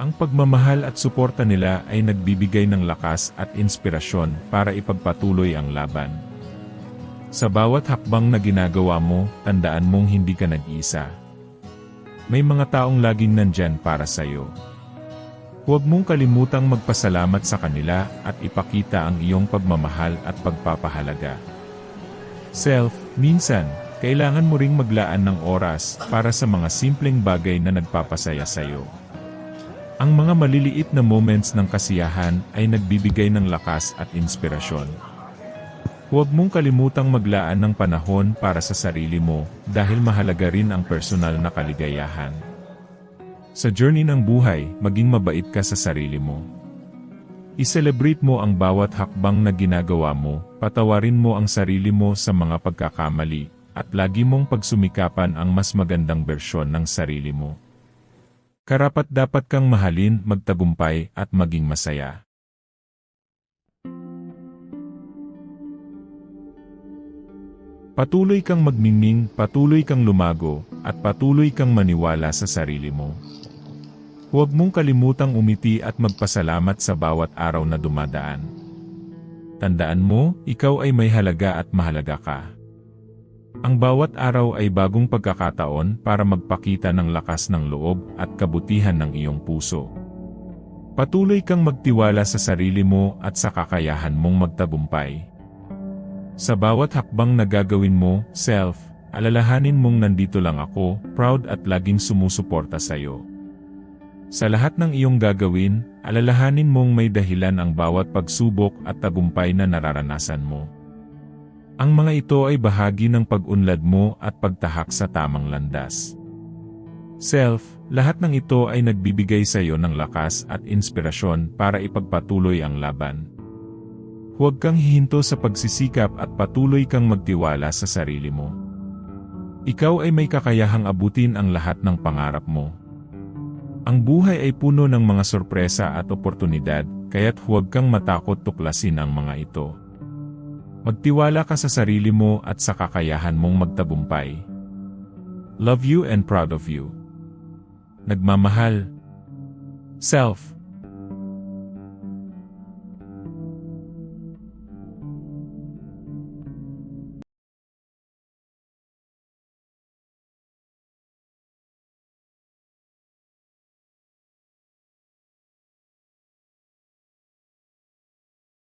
Ang pagmamahal at suporta nila ay nagbibigay ng lakas at inspirasyon para ipagpatuloy ang laban. Sa bawat hakbang na ginagawa mo, tandaan mong hindi ka nag-isa. May mga taong laging nandyan para sa'yo. Huwag mong kalimutang magpasalamat sa kanila at ipakita ang iyong pagmamahal at pagpapahalaga. Self, minsan, kailangan mo ring maglaan ng oras para sa mga simpleng bagay na nagpapasaya sa'yo. Ang mga maliliit na moments ng kasiyahan ay nagbibigay ng lakas at inspirasyon. Huwag mong kalimutang maglaan ng panahon para sa sarili mo dahil mahalaga rin ang personal na kaligayahan. Sa journey ng buhay, maging mabait ka sa sarili mo. I-celebrate mo ang bawat hakbang na ginagawa mo, patawarin mo ang sarili mo sa mga pagkakamali, at lagi mong pagsumikapan ang mas magandang bersyon ng sarili mo. Karapat dapat kang mahalin, magtagumpay, at maging masaya. Patuloy kang magmingming, patuloy kang lumago, at patuloy kang maniwala sa sarili mo. Huwag mong kalimutang umiti at magpasalamat sa bawat araw na dumadaan. Tandaan mo, ikaw ay may halaga at mahalaga ka. Ang bawat araw ay bagong pagkakataon para magpakita ng lakas ng loob at kabutihan ng iyong puso. Patuloy kang magtiwala sa sarili mo at sa kakayahan mong magtagumpay. Sa bawat hakbang na gagawin mo, self, alalahanin mong nandito lang ako, proud at laging sumusuporta sa iyo. Sa lahat ng iyong gagawin, alalahanin mong may dahilan ang bawat pagsubok at tagumpay na nararanasan mo. Ang mga ito ay bahagi ng pag-unlad mo at pagtahak sa tamang landas. Self, lahat ng ito ay nagbibigay sa iyo ng lakas at inspirasyon para ipagpatuloy ang laban. Huwag kang hihinto sa pagsisikap at patuloy kang magtiwala sa sarili mo. Ikaw ay may kakayahang abutin ang lahat ng pangarap mo. Ang buhay ay puno ng mga sorpresa at oportunidad, kaya't huwag kang matakot tuklasin ang mga ito. Magtiwala ka sa sarili mo at sa kakayahan mong magtagumpay. Love you and proud of you. Nagmamahal. Self.